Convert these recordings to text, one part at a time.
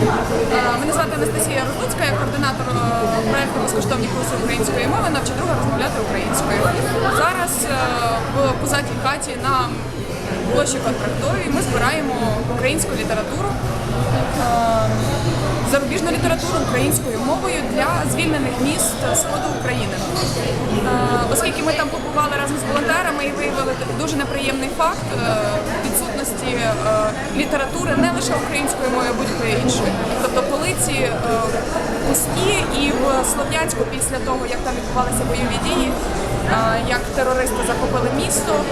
Е, Мене звати Анастасія Розлуцька, я координатор е, проекту безкоштовні курси української мови навчи друга розмовляти українською. Зараз е, в позатій хаті на площі контрактовій ми збираємо українську літературу. Зарубіжну літературу українською мовою для звільнених міст сходу України. Оскільки ми там побували разом з волонтерами і виявили дуже неприємний факт відсутності літератури не лише українською Слов'янську після того, як там відбувалися бойові дії, е, як терористи захопили місто, е,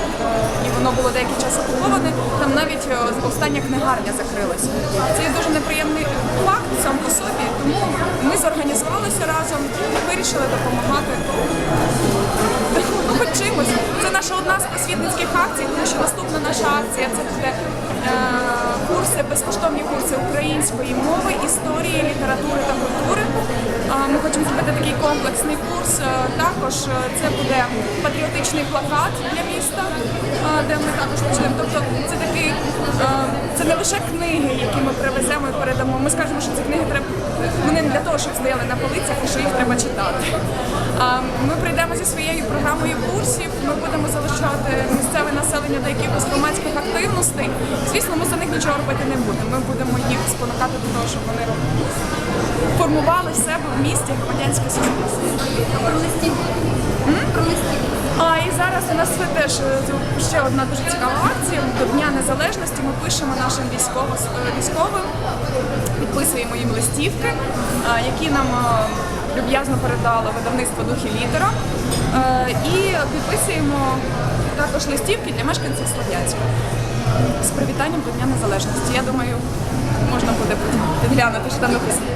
і воно було деякий час окуповане, там навіть е, остання книгарня закрилася. Це є дуже неприємний факт сам по собі, тому ми зорганізувалися разом і вирішили допомагати Ну, хоч чимось. Це наша одна з просвітницьких акцій, тому що наступна наша акція це буде курси, безкоштовні курси української мови, історії, літератури та культури. Комплексний курс. Е, Також е, це буде патріотичний плакат для міста, е, де ми також почнемо. Тобто це такий, це не лише книги, які ми привеземо і передамо. Ми скажемо, що ці книги треба вони не для того, щоб стояли на полицях і що їх треба читати. Ми прийдемо зі своєю програмою курсів. Ми будемо залишати до якихось громадських активностей. Звісно, ми за них нічого робити не будемо. Ми будемо їх спонукати до того, щоб вони формували себе в місті громадянське суспільство. А і зараз у нас теж е, ще одна дуже цікава акція. До Дня Незалежності ми пишемо нашим військово- е, військовим, підписуємо їм листівки, які нам е, люб'язно передало видавництво Духі літера. Е, І підписуємо також листівки для мешканців Слов'янська з привітанням до Дня Незалежності. Я думаю, можна буде підглянути, що там написано.